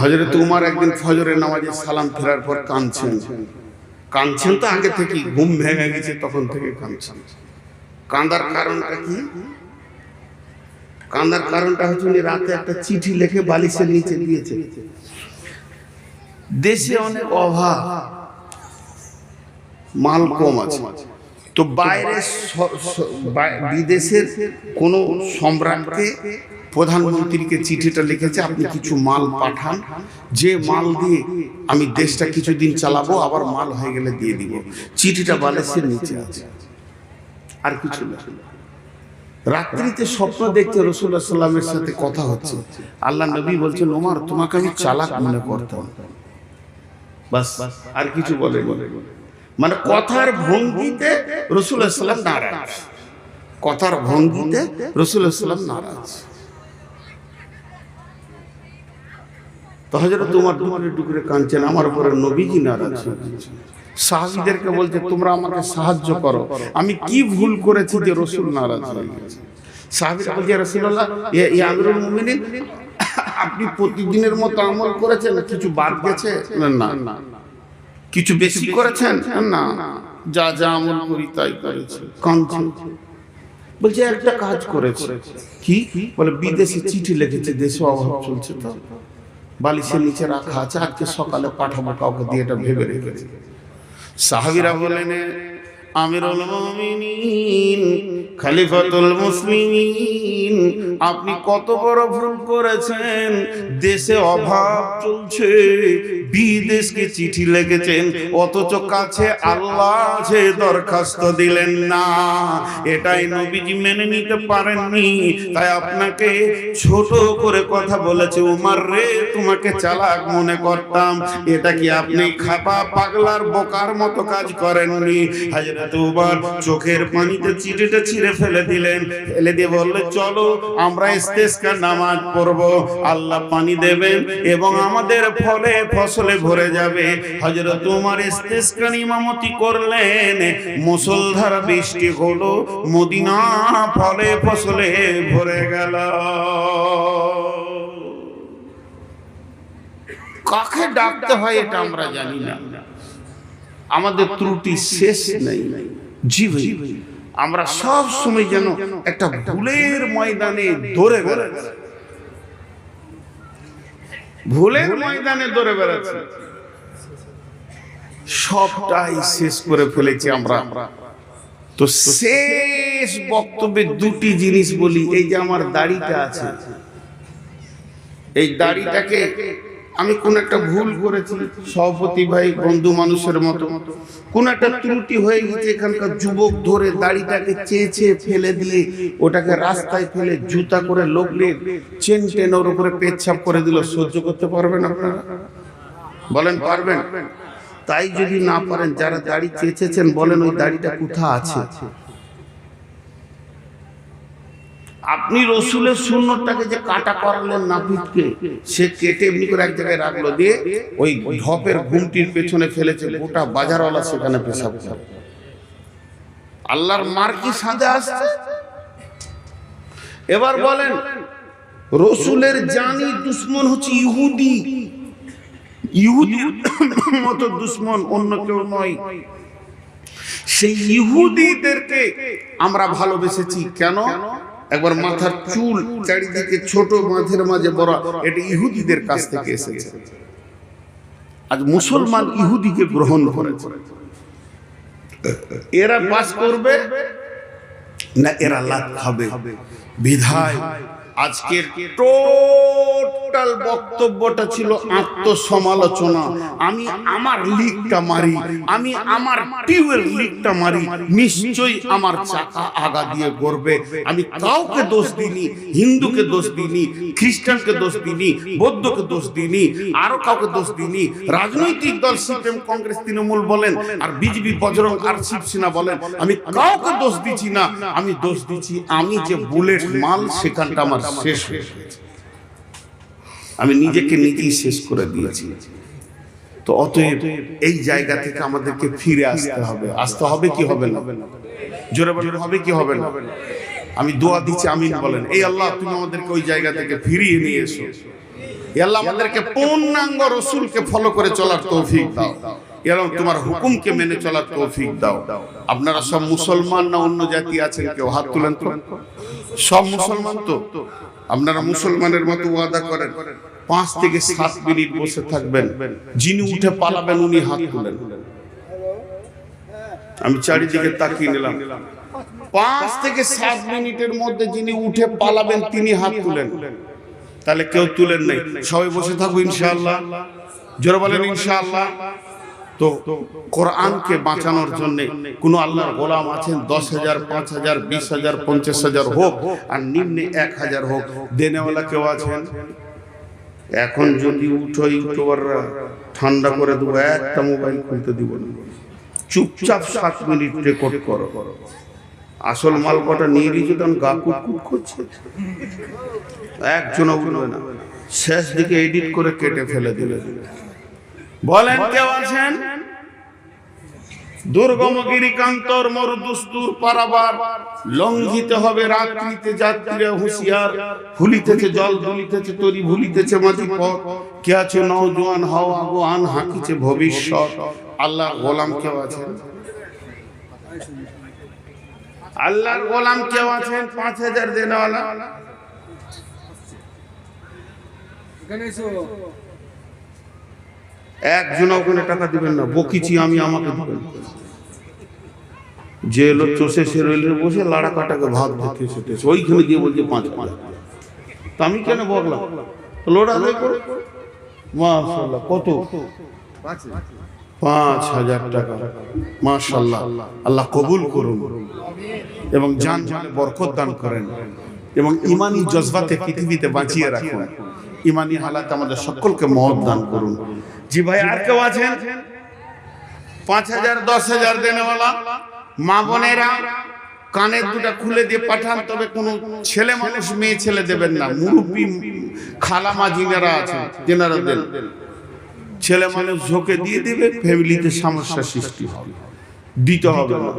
হজরত উমার একদিন ফজরের নামাজে সালাম ফেরার পর কাঁদছেন। কাঁদছেন তো আগে থেকেই, ঘুম ভেঙে গেছে তখন থেকে কাঁদছেন। কাঁদার কারণটা কি? কাঁদার কারণটা হচ্ছে উনি রাতে একটা চিঠি লিখে বালিশের নিচে দিয়েছে। দেশে অনেক অভাব, মাল কম আছে। তো বাইরে স- স- বাই- বিদেশের কোন সম্রাটকে প্রধানমন্ত্রীকে চিঠিটা লিখেছে, আপনি কিছু মাল পাঠান। যে মাল দিয়ে আমি দেশটা কিছুদিন চালাবো, আবার মাল হয়ে গেলে দিয়ে দিব। চিঠিটা বালিশের নিচে আছে। আর কিছু না। রাত্রিতে স্বপ্ন দেখতে রসুল্লাহ সাল্লামের সাথে কথা হচ্ছে। আল্লাহ নবী বলছেন, ওমার, তোমাকে আমি চালাক মনে করতাম। বাস, আর কিছু বলে বলে বলে মানে কথার ভঙ্গিতে রসুল্লাহ সাল্লাম নারাজ কথার ভঙ্গিতে রসুল্লাহ সাল্লাম নারাজ তোমার ডুকরে কাঁদছেন আমার উপরে নবীজি নারাজ হয়ে। সাহাবীদেরকে বলছে তোমরা আমাকে সাহায্য করো আমি কি ভুল করেছি যে রসুল নারাজ হয়ে ইয়া আপনি প্রতিদিনের মতো আমল করেছেন কিছু বাদ গেছে না না কিছু বেশি করেছেন? না। যা যা আমল করি তাই করেছি। কাঁদছে বলছে একটা কাজ করেছে। কি? বলে বিদেশে চিঠি লিখেছে দেশে অভাব চলছে তো। বালিশের নিচে রাখা আছে আজকে সকালে পাঠাবো কাউকে দিয়ে এটা ভেবে রেখেছে। সাহাবিরা বলেন আমিরুল মুমিনিন, খলিফাতুল মুসলিমিন। আপনি কত বড় ভুল করেছেন, দেশে অভাব চলছে, বিদেশকে চিঠি লিখেছেন, অথচ কাছে আল্লাহ আছে দরখাস্ত দিলেন না। এটাই নবীজি মেনে নিতে পারেননি। তাই আপনাকে ছোট করে কথা বলেছে, উমার রে, তোমাকে চালাক মনে করতাম। এটা কি আপনি খাপা পাগলার বোকার মতো কাজ করেননি? হাজরত উমার চোখের পানিতে চিঠিটা ছিঁড়ে ফেলে দিলেন। ফেলে দিয়ে বললে, চলো, আমরা ইস্তেস্কার নামাজ পড়ব। আল্লাহ পানি দেবেন এবং আমাদের ফলে ফসলে ভরে যাবে। হজরত উমার ইস্তেস্কার ইমামতি করলেন। মুসলধার বৃষ্টি হলো, মদিনা ফলে ফসলে ভরে গেল। কাকে ডাকতে হয় এটা আমরা জানি না। আমাদের ত্রুটি শেষ নেই। জি ভাই। আমরা সব সময় যেন একটা ভুলের ময়দানে দৌড়ে বেড়াচ্ছি। ভুলের ময়দানে দৌড়ে বেড়াচ্ছি। সবটাই শেষ করে ফেলেছি আমরা। তো শেষ বক্তব্যে দুটি জিনিস বলি। এই যে আমার দাড়িটা আছে। এই দাড়িটাকে আমি কোন একটা ভুল করেছি, সভাপতি ভাই, বন্ধু মানুষের মতো। কোন একটা ত্রুটি হয়ে গেছে, এখানকার যুবক ধরে দাড়িটাকে চেয়ে চেয়ে ফেলে দিয়ে ওটাকে রাস্তায় ফেলে জুতা করে লোকলে চেন টেন ওর উপরে পেচ্ছাপ করে দিল। সহ্য করতে পারবেন আপনারা? বলেন, পারবেন? তাই যদি না পারেন, যারা দাড়ি চেয়েছেন বলেন ওই দাড়িটা কোথা আছে? আপনি রসুলের শূন্যটাকে যে কাটা করালেন নাপিতকে, সে কেটে এমনি করে এক জায়গায় রাখল দিয়ে ওই ঢপের ঘুমটির পেছনে ফেলেছে, গোটা বাজারওয়ালা সেখানে পেশাব করে। আল্লাহর মার কি সাজা আসছে? এবার বলেন, রসুলের জানি দুশ্মন হচ্ছে ইহুদি। ইহুদি মতো দুশ্মন অন্য কেউ নয়। সেই ইহুদিদেরকে আমরা ভালোবেসেছি। কেন? একবার মাথার চুল চারিদিকে ছোট মাঝের মাঝে বড় এটা ইহুদিদের কাছ থেকে এসেছে। আজ মুসলমান ইহুদিকে গ্রহণ করে এরা পাস করবে না এরা লাভ খাবে। বিধায় আজকের টোটাল বক্তব্যটা ছিল আত্মসমালোচনা। আমি আমার লিকটা মারি। আমি আমার টিউবের লিকটা মারি। নিশ্চয়ই আমার চাকা আগা দিয়ে গড়বে। আমি কাউকে দোষ দিইনি হিন্দুকে দোষ দিইনি খ্রিস্টানকে দোষ দিইনি বৌদ্ধকে দোষ দিইনি আরও কাউকে দোষ দিইনি রাজনৈতিক দল সিপিএম কংগ্রেস তৃণমূল বলেন আর বিজেপি বজরং আর শিবসেনা বলেন আমি কাউকে দোষ দিচ্ছি না আমি দোষ দিচ্ছি আমি যে বুলেট মাল সেখানটা আমার শেষ হয়ে গেছে। আমি নিজেকে নিজেই শেষ করে দিয়েছি। তো অতএব এই জায়গা থেকে আমাদেরকে ফিরে আসতে হবে। আসতে হবে কি হবে না? জোরে বলেন হবে কি হবে না? আমি দোয়া দিচ্ছি আমিন বলেন। এই আল্লাহ তুমি আমাদেরকে ওই জায়গা থেকে ফিরিয়ে নিয়ে এসো। এ আল্লাহ আমাদেরকে পূর্ণাঙ্গ রসুলকে ফলো করে চলার তৌফিক দাও। এবং তোমার হুকুমকে মেনে চলার তৌফিক দাও। আপনারা সব মুসলমান না অন্য জাতি আছেন কেউ? হাত তুলেন তো। সব মুসলমান তো। আপনারা মুসলমানের মতো ওয়াদা করেন। পাঁচ থেকে সাত মিনিট বসে থাকবেন। যিনি উঠে পালাবেন উনি হাত তুলেন। আমি চারিদিকে তাকিয়ে নিলাম। পাঁচ থেকে সাত মিনিটের মধ্যে যিনি উঠে পালাবেন তিনি হাত তুলেন। তাহলে কেউ তুলেন নাই। সবাই বসে থাকব ইনশাআল্লাহ। জোরে বলেন ইনশাআল্লাহ। তো কোরআনকে বাঁচানোর জন্য কোন আল্লাহর গোলাম আছেন দশ হাজার, পাঁচ হাজার, বিশ হাজার, পঞ্চাশ হাজার হোক, আর নিম্নে এক হাজার হোক, দেনেওয়ালা কেউ আছেন? এখন যদি উঠো ইউটিউবাররা, ঠান্ডা করে দেবো, একটা মোবাইল খুলতে দিব না। চুপচাপ সাত মিনিট রেকর্ড করো। আসল মাল কটা নিয়ে গিয়ে যখন গা কুটকুট করছে। একজনও উঠবে না। শেষ দিকে এডিট করে কেটে ফেলে দিলে বলেন কেউ আছেন? দুর্গম গিরিকান্তর মরুদুস্তুর পারাবার লঙ্ঘিতে হবে রাত্রিতে যাত্রীরা হুঁশিয়ার, ভুলিতেছে জল দুলিতেছে তরি, ভুলিতেছে মাঝি পথ। কে আছে নওজোয়ান, হও আগুয়ান, হাঁকিছে ভবিষ্যৎ? আল্লাহ গোলাম কেউ আছেন? আল্লাহর গোলাম কেউ আছেন? পাঁচ হাজার দেনওয়ালা। একজন ওখানে টাকা দিবেন না। বকিছি আমি আমাকে দিবেন। যে এলো চষে, সে রেলের বসে লাড়া কাটাকে ভাত ভাতে সেটেছে ওইখানে দিয়ে বলছে পাঁচ পাঁচ তা আমি কেন বকলাম? লোড়া আদায় করো। মাশাল্লাহ কত? পাঁচ হাজার টাকা। মাশাল্লাহ আল্লাহ কবুল করুন এবং জান জানে বরকত দান করেন। এবং ইমানি জজবাতে পৃথিবীতে বাঁচিয়ে রাখুন। ইমানি হালাত আমাদের সকলকে মহৎ দান করুন। জি ভাই আর কেউ আছেন? পাঁচ হাজার দশ হাজার দেনেওয়ালা মা বোনেরা কানের দুটা খুলে দিয়ে পাঠান তবে কোনো ছেলে মানুষ মেয়ে ছেলে দেবেন না। মুরব্বী খালামা যিনারা আছেন তেনারা দেন। ছেলে মানুষ ঝোঁকে দিয়ে দেবে ফ্যামিলিতে সমস্যা সৃষ্টি হবে। দিতে হবে না।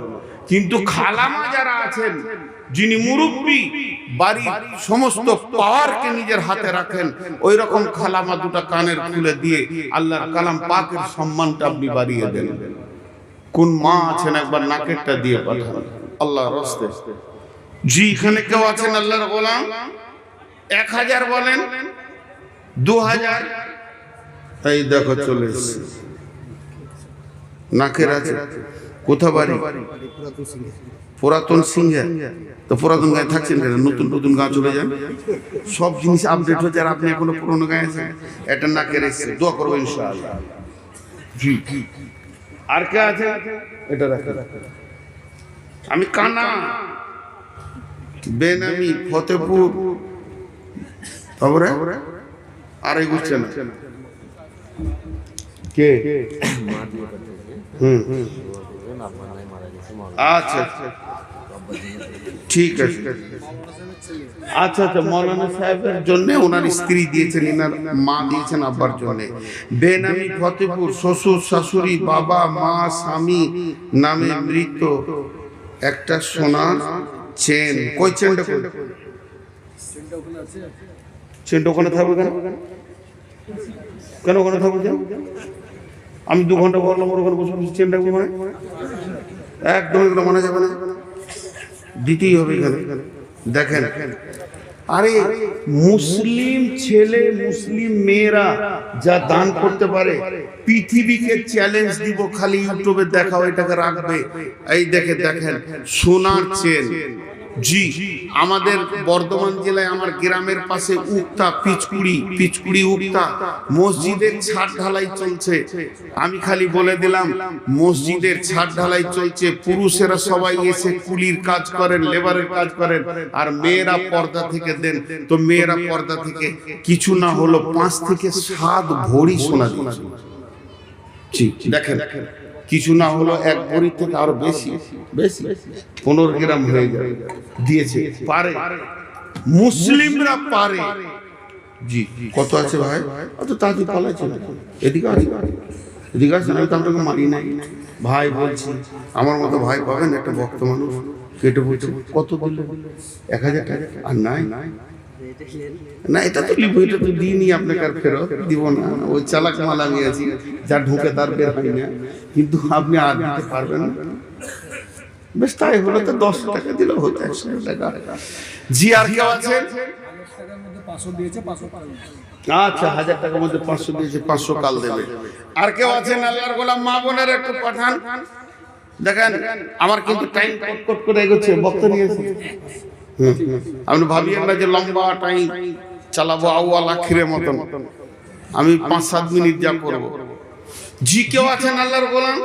কিন্তু খালামা যারা আছেন যিনি মুরব্বী বাড়ির সমস্ত পাওয়ারকে নিজের হাতে রাখেন। ওই রকম খালামা দুটা কানের খুলে দিয়ে আল্লাহর কালাম পাকের সম্মানটা আপনি বাড়িয়ে দেন। কোন মা আছেন একবার নাকেরটা দিয়ে পাঠান। আল্লাহ রস্তে। জি এখানে কেউ আছেন আল্লাহর গোলাম? এক হাজার বলেন। দু হাজার। এই দেখো চলে এসছে। নাকের আছে। কোথা বাড়ি? পুরাতন সিংহে। তো পুরাতন গায়ে থাকছেন কেন? নতুন নতুন গাঁ চলে যান? সব জিনিস আপডেট হচ্ছে আর আপনি এখনও পুরোনো গায়ে আছেন? এটা নাকের এসছে। দোয়া করব ইনশাআল্লাহ। জি। আর কে আছে? এটা রাখেন। আমি কানা। বেনামি ফতেপুর তারপরে? আর এগুচ্ছে না। কে? হুম। আচ্ছা। ঠিক আছে। আচ্ছা আচ্ছা মৌলানা সাহেবের জন্য ওনার স্ত্রী দিয়েছেন মা দিয়েছেন আব্বার জন্য। বেনামি শ্বশুর, শাশুড়ি, বাবা, মা, স্বামী নামে মৃত একটা সোনার চেন। কই চেনটা কই চেনটা ওখানে থাকবে কেন? কেন ওখানে থাকবে আমি দু ঘণ্টা বললাম ওর ওখানে বসে বসে চেনটা মানে একদম এগুলো মনে যাবে না। দিতেই হবে এখানে। দেখেন। আরে, মুসলিম ছেলে, মুসলিম মেয়েরা যা দান করতে পারে, পৃথিবীকে চ্যালেঞ্জ দিব, খালি ইউটিউবে দেখাও, এটাকে রাখবে। এই দেখে, দেখেন, সোনার চেন জি, আমাদের বর্ধমান জেলায় আমার গ্রামের পাশে উক্তা পিচকুড়ি পিচকুড়ি উক্তা মসজিদের ছাদ ঢালাই চলছে। আমি খালি বলে দিলাম, মসজিদের ছাদ ঢালাই চলছে, পুরুষেরা সবাই এসে কুলির কাজ করেন, লেবারের কাজ করেন, আর মেয়েরা পর্দা থেকে দেন। তো মেয়েরা পর্দা থেকে কিছু না হলো পাঁচ থেকে সাত ভরি সোনা জি, দেখেন কিছু না হলো এক ভরি থেকে আরও বেশি বেশি, পনেরো গ্রাম হয়ে যাবে দিয়েছে। পারে। মুসলিমরা পারে। জি, কত আছে ভাই? অত তাড়াতাড়ি পালাইছে এদিকে আছে। এদিকে আছে, আমি তো আপনাকে মারি নাই। ভাই বলছি, আমার মতো ভাই পাবেন একটা ভক্ত মানুষ। কেটে বলছে, কত দিল? এক হাজার টাকা। আর নাই নাই। না, এটা তো লিবো, এটা তো দিইনি আপনাকে আর ফেরত দিব না। ওই চালাক মাল আমি আছি, যা ঢুকে তার বের হয় না। কিন্তু আপনি আর দিতে পারবেন বেশ, তাই হলো তো, দশ টাকা দিলে হতো, একশো টাকা। জি আর কেউ পারবে আচ্ছা হাজার টাকার মধ্যে পাঁচশো দিয়েছে, পাঁচশো কাল দেবে। আর কেউ আছেন আল্লাহর গোলাম মা বোনের একটু পাঠান। দেখেন, আমার কিন্তু টাইম কট করে এগোচ্ছে বক্তা নিয়েছে। আপনি ভাবিয়েন না যে লম্বা টাইম চালাবো আউয়াল আখিরের মতন। আমি পাঁচ সাত মিনিট যা করব। জি কেউ আছেন আল্লাহর গোলাম?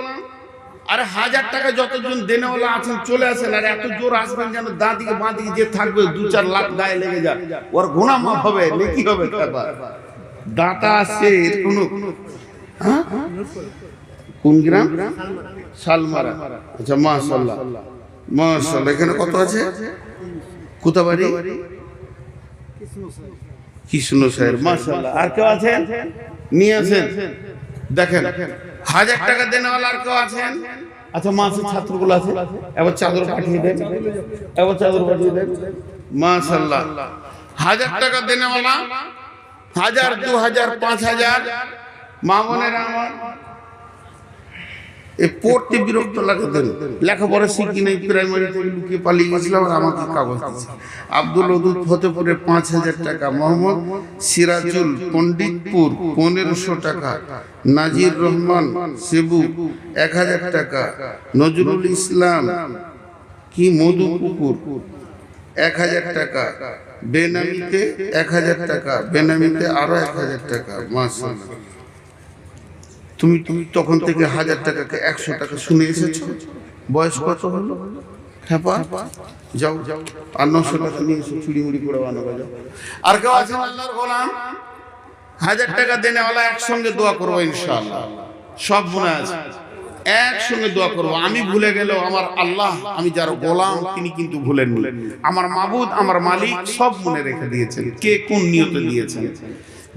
আরে হাজার টাকা যতজন দেনেওয়ালা আছেন, চলে আসেন। আর এত জোর আসবেন যেন দা দিকে বাঁ দিকে যে থাকবে, দু চার লাখ গায়ে লেগে যায় ওর গুণা মাফ হবে, নেকি হবে দাতা আসছে এর কোনো হ্যাঁ? কোন গ্রাম? শালমারা আচ্ছা মাশাল্লাহ মাশাল্লাহ এখানে কত আছে? কোথাবাড়ি? কৃষ্ণ সাহেব মাশাল্লাহ আর কেউ আছেন? নিয়ে আসেন। দেখেন, হাজার টাকা দেনেওয়ালা আর কেউ আছেন? আচ্ছা মাসের ছাত্রগুলো আছে। এবার চাদর পাঠিয়ে দেন। এবার চাদর পাঠিয়ে দেন। মাশাল্লাহ হাজার টাকা দেনেওয়ালা হাজার, দু হাজার, পাঁচ হাজার। মামনের আমার এ পড়তে বিরক্ত লাগে দেন। লেখাপড়া শিখি নাই প্রাইমারি থেকে লুকিয়ে পালিয়ে গেছিলাম আর আমাকে কাগজ দিচ্ছে আব্দুল ওদুদ ফতেপুরে পাঁচ হাজার টাকা মোহাম্মদ সিরাজুল পণ্ডিতপুর পনেরোশো টাকা নাজির রহমান সেবু এক হাজার টাকা নজরুল ইসলাম কি মধুপুকুর এক হাজার টাকা বেনামিতে এক হাজার টাকা বেনামিতে আরও এক হাজার টাকা মাসাল্লাহ তুমি তুমি তখন থেকে হাজার টাকাকে একশো টাকা শুনে এসেছ? বয়স কত হলো? হ্যাঁ যাও। যাও। আর নশো টাকা নিয়ে এসো চুড়ি মুড়ি করে বানাবো যাও। আর কেউ আছেন আল্লাহর গোলাম? হাজার টাকা দেনেওয়ালা একসঙ্গে দোয়া করব ইনশাআল্লাহ। সব মনে আছে। একসঙ্গে দোয়া করব। আমি ভুলে গেলেও আমার আল্লাহ আমি যার গোলাম তিনি কিন্তু ভুলেননি। আমার মাবুদ আমার মালিক সব মনে রেখে দিয়েছেন। কে কোন নিয়তে দিয়েছেন?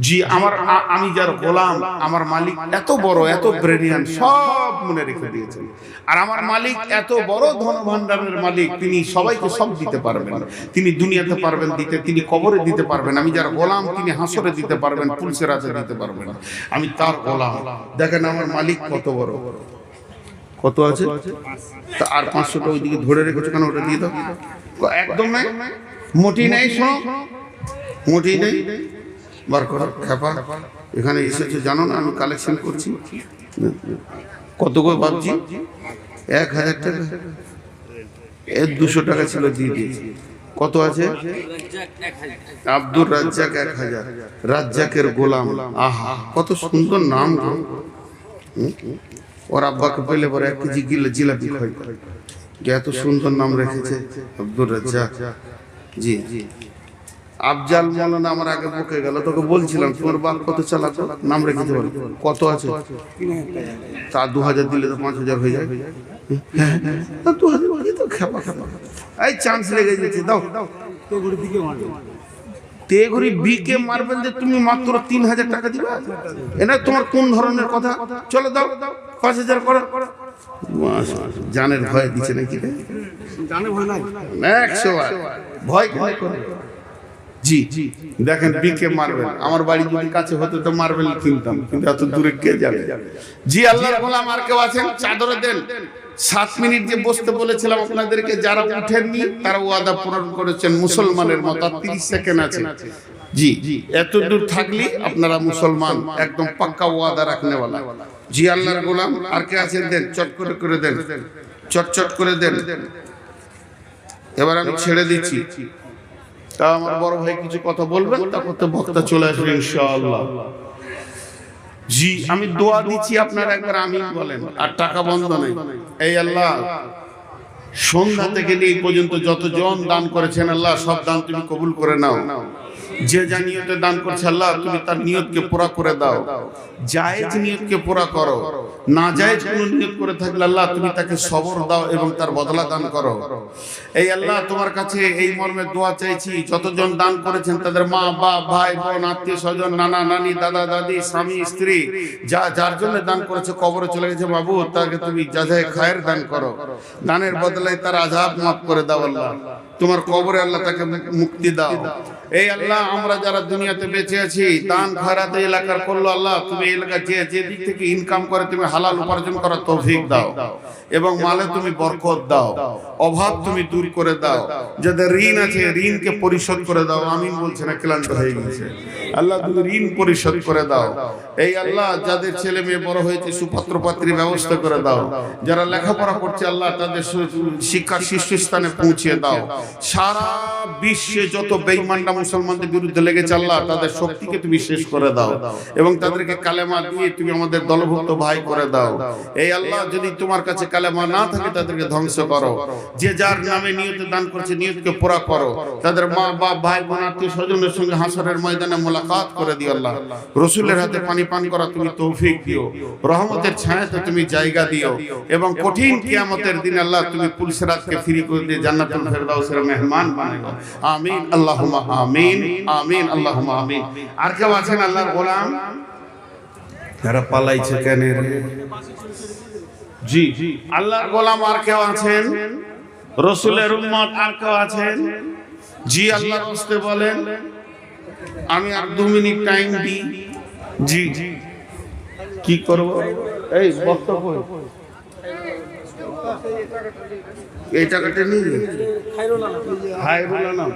জি আমার আমি যার গোলাম আমার মালিক এত বড় এত ব্রেনিয়ান সব মনে রেখে দিয়েছেন। আর আমার মালিক এত বড় ধন ভান্ডারের মালিক তিনি সবাইকে সব দিতে পারবেন। তিনি দুনিয়াতে পারবেন দিতে তিনি কবরে দিতে পারবেন। আমি যার গোলাম তিনি হাসরে দিতে পারবেন পুলিশের আছে দিতে পারবেন। আমি তার গোলাম। দেখেন আমার মালিক কত বড়। কত আছে? আর পাঁচশোটা ওইদিকে ধরে রেখেছো কেন? ওটা দিয়ে দাও। একদম নাই। মোটি নেই শোনো। মোটি নেই বার করো, খেপা। এখানে এসেছে, জানো না, আমি কালেকশন করছি। কত করে ভাবছি? এক হাজার টাকা। এর দুশো টাকা ছিল দিয়ে দিয়েছি। কত আছে? আব্দুর রাজ্জাক এক হাজার। রাজ্জাকের গোলাম। আহা, কত সুন্দর নাম? ওর আব্বাকে পেলে পরে এক কেজি গিলে জিলাপি খাই এত সুন্দর নাম রেখেছে আব্দুর রাজ্জাক। জি জি। আফজাল মৌলানা আমার আগে বকে গেল তোকে বলছিলাম তোমার বাপ কত চালাতো নাম রেখেছে বল কত আছে? তা দু হাজার দিলে তো পাঁচ হাজার হয়ে যায়। হ্যাঁ, তা দু হাজার তো খেপা খেপা। এই চান্স লেগে যাচ্ছে দাও। তেগুড়ি বিকে মারবেন যে তুমি মাত্র তিন হাজার টাকা দিবে? এটা তোমার কোন ধরনের কথা? চলো দাও পাঁচ হাজার করো জানের ভয় দিচ্ছে নাকি ভয় ভয় করে। জি। দেখেন বিকে মারবেন আমার বাড়ি যদি কাছে হতো তো মার্বেল কিনতাম কিন্তু এত দূরে কে যাবে? জি আল্লাহ গোলাম আর কেউ আছেন? চাদরে দেন। সাত মিনিট যে বসতে বলেছিলাম আপনাদেরকে যারা উঠেননি তারা ওয়াদা পূরণ করেছেন মুসলমানের মতো তিরিশ সেকেন্ড আছে। জি জি এত দূর থাকলে আপনারা মুসলমান একদম পাক্কা ওয়াদা রাখনেওয়ালা। জি আল্লাহর গোলাম আর কে আছেন? দেন চট করে করে দেন। চট চট করে দেন। এবার আমি ছেড়ে দিচ্ছি। তা আমার বড় ভাই কিছু কথা বলবেন, তারপর তো বক্তা চলে আসবে ইনশাআল্লাহ। জি, আমি দোয়া দিচ্ছি আপনারা একবার আমি বলেন, আর টাকা বন্ধ নেই। এই আল্লাহ, সন্ধ্যা থেকে নিয়ে পর্যন্ত যতজন দান করেছেন আল্লাহ, সব দান তুমি কবুল করে নাও। যে যা নিয়তে দান করছে আল্লাহ, তুমি তার নিয়তকে পুরা করে দাও। জায়েজ নিয়তকে পুরা করো। না জায়েজ কোনো নিয়ত করে থাকলে আল্লাহ, তুমি তাকে সবর দাও এবং তার বদলা দান করো। এই আল্লাহ, তোমার কাছে এই মর্মে দোয়া চাইছি, যতজন দান করেছেন তাদের মা, বাপ, ভাই, বোন, আত্মীয় স্বজন, নানা, নানি, দাদা, দাদি, স্বামী, স্ত্রী, যা, যার জন্য দান করেছে, কবরে চলে গেছে, বাবু, তাকে তুমি যাজায় খায়ের দান করো। দানের বদলায় তার আজাব মাফ করে দাও আল্লাহ। তোমার কবরে আল্লাহ তাকে মুক্তি দাও। এই আল্লাহ, আমরা যারা দুনিয়াতে বেঁচে আছি, দান খারাতে এলাকার করল আল্লাহ, তুমি এলাকা যে যে দিক থেকে ইনকাম করে, তুমি হালাল উপার্জন করার তৌফিক দাও। এবং মালে তুমি বরকত দাও। অভাব তুমি দূর করে দাও। যাদের ঋণ আছে, ঋণকে পরিশোধ করে দাও। আমি বলছি না, ক্লান্ত হয়ে গেছে। আল্লাহ তুমি ঋণ পরিশোধ করে দাও। এই আল্লাহ যাদের ছেলে মেয়ে বড় হয়েছে সুপাত্র পাত্রী ব্যবস্থা করে দাও। যারা লেখাপড়া করছে আল্লাহ তাদের সু- শিক্ষা শীর্ষস্থানে পৌঁছে দাও। সারা বিশ্বে যত বেঈমানরা মুসলমানদের বিরুদ্ধে লেগেছে আল্লাহ তাদের শক্তিকে তুমি শেষ করে দাও। এবং তাদেরকে কালেমা দিয়ে তুমি আমাদের দলভুক্ত ভাই করে দাও। এই আল্লাহ যদি তোমার কাছে কালেমা না থাকে তাদেরকে ধ্বংস করো। যে যার নামে নিয়তে দান করছে নিয়তকে পুরা করো। তাদের মা বাপ ভাই বোন আত্মীয় স্বজনের সঙ্গে হাসরের ময়দানে মোলাকাত করে দিও আল্লাহ। রসুলের হাতে পানি পান করা তুমি তৌফিক দিও। রহমতের ছায়াতে তুমি জায়গা দিও। এবং কঠিন কিয়ামতের দিন আল্লাহ তুমি পুলসরাতকে ফ্রি করে দিয়ে জান্নাতুল ফেরদাউসের মেহমান বানাও আমিন। আল্লাহুম্মা আমিন। আমিন। আল্লাহুম্মা আমিন। আর কেউ আছেন আল্লাহর গোলাম? যারা পালাইছে কেন জি। আল্লাহর গোলাম আর কেউ আছেন? রসুলের উম্মত আর কেউ আছেন? জি, আল্লাহর হস্তে বলেন। আমি আর দু মিনিট টাইম দিই জি। কি করব? এই বক্তব্য। এই টাকাটা নিয়ে আলম।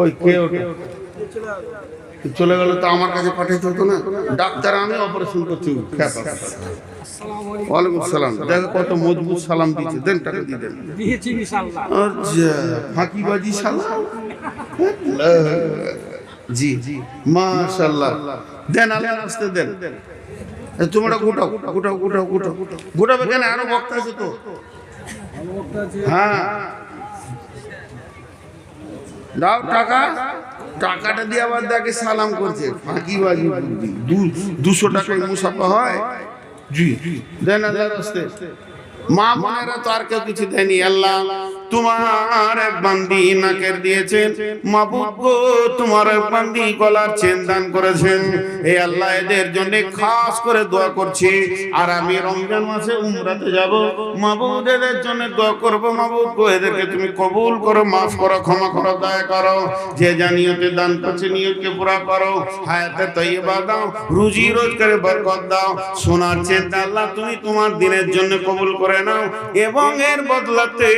ওই কে ওটা? চলে গেল তো আমার কাছে হতো না। ডাক্তার আমি অপারেশন করছি। ওয়ালাইকুম সালাম। দেখো কত মজবুত সালাম দিচ্ছে দেন টাকা দিয়ে দেন। আচ্ছা ফাঁকিবাজি সালাম। জি। মাশাআল্লাহ। দেন আল্লাহর রাস্তে দেন। এ, তোমরা গোটাও গোটাও গোটাও গোটাও। গোটাবে কেন? আরও বক্তা আছে তো। হ্যাঁ। দাও টাকা। টাকাটা দিয়ে আবার দেখে সালাম করছে। ফাঁকিবাজি দুশো টাকায় মুসাফা হয়। জি। দেন আল্লাহর রাস্তে মা বোনেরা তো আর কেউ কিছু দেয়নি, আল্লাহ। তোমার বান্দি নাকের দিয়েছেন। তোমার বান্দি গলার চেন দান করেছেন। আল্লাহ, এদের জন্য খাস করে দোয়া করছি। আর আমি রমজান মাসে উমরাতে যাব। জন্য দোয়া করব। এদেরকে তুমি কবুল করো, মাফ করো, ক্ষমা করো, দয়া করো। যে জানিয়তে দান করছে, নিয়তকে পুরা করো। হায়াতে তৈবা দাও, রুজি রোজগারে বরকত দাও। সোনার চিন্তা আল্লাহ, তুমি তোমার দিনের জন্য কবুল করে নাও। এবং এর বদলাতে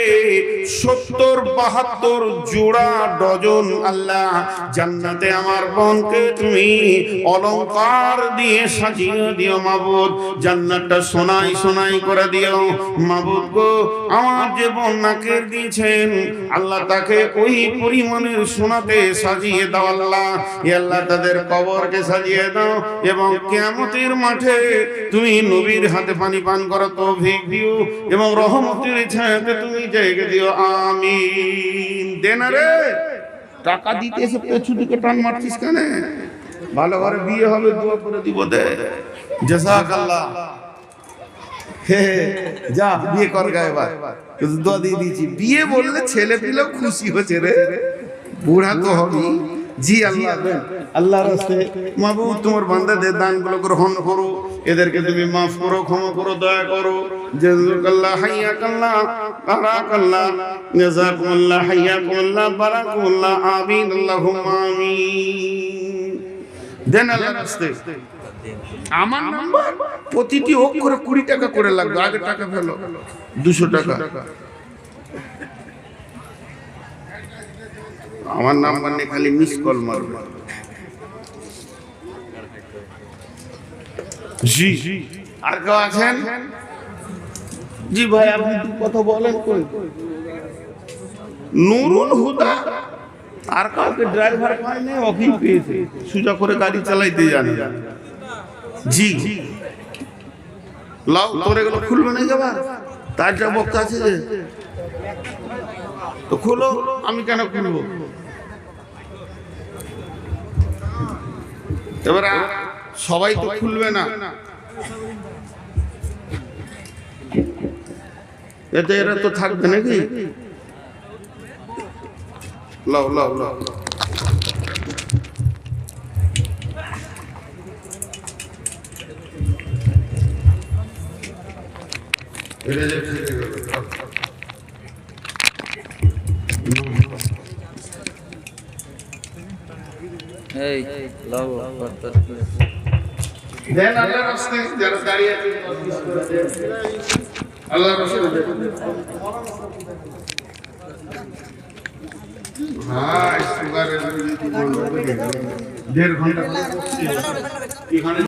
সত্তর, বাহাত্তর জোড়া ডজন আল্লাহ জান্নাতে আমার বোনকে তুমি অলংকার দিয়ে সাজিয়ে দিও মাবুদ। জান্নাতটা সোনাই সোনাই করে দিও। মাবুদ গো, আমার যে বোন নাকের দিয়েছেন, আল্লাহ তাকে ওই পরিমাণের সোনাতে সাজিয়ে দাও আল্লাহ। আল্লাহ তাদের কবরকে সাজিয়ে দাও এবং কিয়ামতের মাঠে তুমি নবীর হাতে পানি পান করো তৌফিক দিও। এবং রহমতের ছায়াতে তুমি জায়গা দিও, আমিন। দেন রে টাকা দিতে এসে পেছু দিকে টান মারছিস কেন? ভালো ঘরে বিয়ে হবে, দোয়া করে দিব দে। জাযাকাল্লাহ হে যা, বিয়ে কর গা এবার। দোয়া দিয়ে দিয়েছি। বিয়ে বললে ছেলে পেলেও খুশি হচ্ছে রে। বুড়া তো হবি। জি আল্লাহ রাস্তে মাহবুব, তোমার বান্দাদের দানগুলো গ্রহণ করো। এদেরকে তুমি মাফ করো, ক্ষমা করো, দয়া করো। জাযাকাল্লাহ হাইয়াকাল্লাহ বারাকাল্লাহ। আমিন প্রতিটি অক্ষরে কুড়ি টাকা করে লাগবে, আগে টাকা ফেলো। দুশো টাকা। আমার নাম্বার নেই খালি মিস কল মারবে। জি। আর কেউ আছেন? জি ভাই আপনি কথা বলেন কই? নুরুল হুদা? আর কাউকে ড্রাইভার পায় না অফিস পেয়েছে। সোজা করে গাড়ি চালাইতে জানে। জি। লাও তোর এগুলো খুলবে না যাবা তার যা বক্তা আছে যে। তো খুলো আমি কেন খুলবো? এবার সবাই তো খুলবে না। এতে এরা তো থাকবে নাকি? লাও লাও লাও। এটা যে থেকে গেল। এই লাভ কর্তার দেন আল্লাহর রাস্তায় যারা দাঁড়িয়ে আছে তসবিহ করে দেন। আল্লাহর রাস্তায়। হ্যাঁ সুগারের? দেড় ঘণ্টা এখানে